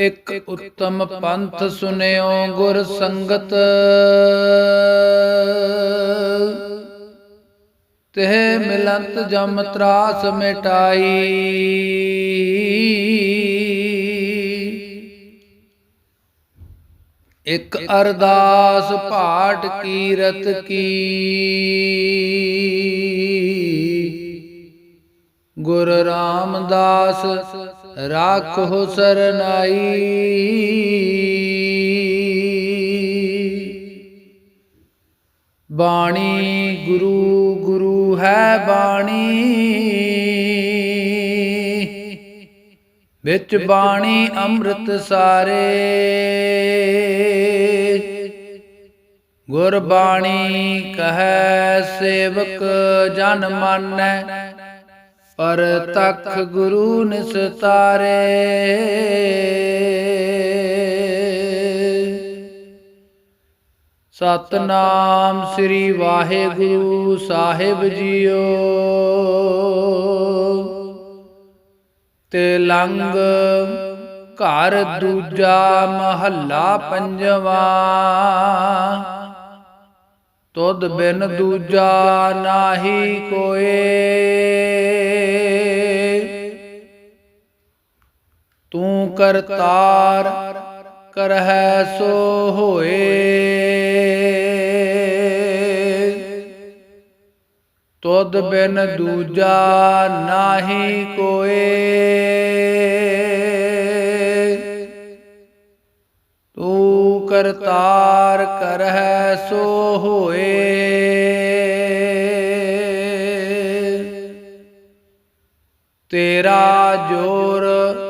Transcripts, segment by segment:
ਇਕ ਉੱਤਮ ਪੰਥ ਸੁਨਿਓ ਗੁਰ ਸੰਗਤ। ਤਿਹ ਮਿਲੰਤ ਜਮ ਤਰਾਸ ਮਿਟਾਈ। ਇਕ ਅਰਦਾਸ ਪਾਠ ਕੀਰਤ ਕੀ। ਗੁਰ ਰਾਮਦਾਸ ਰਾਖੋ ਸਰਨਾਈ। ਬਾਣੀ ਗੁਰੂ ਗੁਰੂ ਹੈ ਬਾਣੀ। ਵਿੱਚ ਬਾਣੀ ਅੰਮ੍ਰਿਤ ਸਾਰੇ। ਗੁਰ ਬਾਣੀ ਕਹੈ ਸੇਵਕ ਜਨ ਮਾਨੈ। ਪਰ ਤਖ ਗੁਰੂ ਨਿਸਤਾਰੇ ਸਤਨਾਮ ਸ੍ਰੀ ਵਾਹਿਗੁਰੂ ਸਾਹਿਬ ਜੀਓ। ਤੇ ਲੰਗ ਘਰ ਦੂਜਾ ਮਹੱਲਾ ਪੰਜਵਾ। ਤੁਧ ਬਿਨ ਦੂਜਾ ਨਾਹੀ ਕੋਏ। ਕਰਤਾਰ ਕਰਹਿ ਸੋ ਹੋਏ। ਤੁਧ ਬਿਨ ਦੂਜਾ ਨਾਹੀ ਕੋਏ। ਤੂੰ ਕਰਤਾਰ ਕਰਹਿ ਸੋ ਹੋਏ। ਤੇਰਾ ਜੋਰ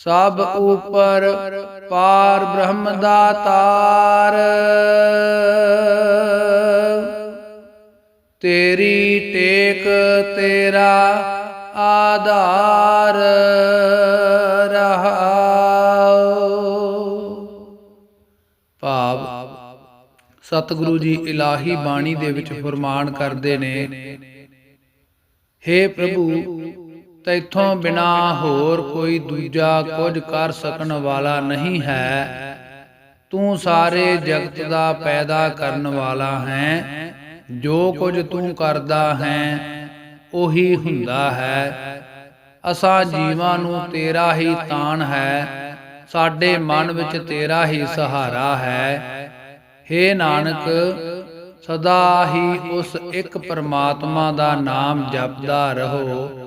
ਸਭ ਉਪਰ ਪਾਰ ਬ੍ਰਹਮ ਦਾਤਾਰ ਤੇਰੀ ਟੇਕ ਤੇਰਾ ਆਧਾਰ ਰਹਾਉ ਭਾਵ, ਸਤਿਗੁਰੂ ਜੀ ਇਲਾਹੀ ਬਾਣੀ ਦੇ ਵਿੱਚ ਫਰਮਾਨ ਕਰਦੇ ਨੇ, ਹੇ ਪ੍ਰਭੂ ਤੈਥੋਂ ਬਿਨਾ ਹੋਰ ਕੋਈ ਦੂਜਾ ਕੁਝ ਕਰ ਸਕਣ ਵਾਲਾ ਨਹੀਂ ਹੈ। ਤੂੰ ਸਾਰੇ ਜਗਤ ਦਾ ਪੈਦਾ ਕਰਨ ਵਾਲਾ ਹੈ। ਜੋ ਕੁਝ ਤੂੰ ਕਰਦਾ ਹੈ ਉਹੀ ਹੁੰਦਾ ਹੈ। ਅਸਾਂ ਜੀਵਾਂ ਨੂੰ ਤੇਰਾ ਹੀ ਤਾਣ ਹੈ। ਸਾਡੇ ਮਨ ਵਿੱਚ ਤੇਰਾ ਹੀ ਸਹਾਰਾ ਹੈ। ਹੇ। ਨਾਨਕ ਸਦਾ ਹੀ ਉਸ ਇੱਕ ਪਰਮਾਤਮਾ ਦਾ ਨਾਮ ਜਪਦਾ ਰਹੋ।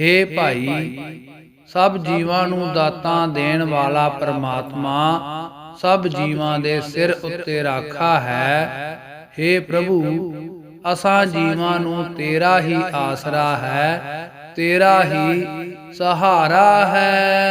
ਹੇ ਭਾਈ, ਸਭ ਜੀਵਾਂ ਨੂੰ ਦਾਤਾਂ ਦੇਣ ਵਾਲਾ ਪਰਮਾਤਮਾ ਸਭ ਜੀਵਾਂ ਦੇ ਸਿਰ ਉੱਤੇ ਰਾਖਾ ਹੈ। ਹੇ ਪ੍ਰਭੂ, ਅਸਾਂ ਜੀਵਾਂ ਨੂੰ ਤੇਰਾ ਹੀ ਆਸਰਾ ਹੈ, ਤੇਰਾ ਹੀ ਸਹਾਰਾ ਹੈ।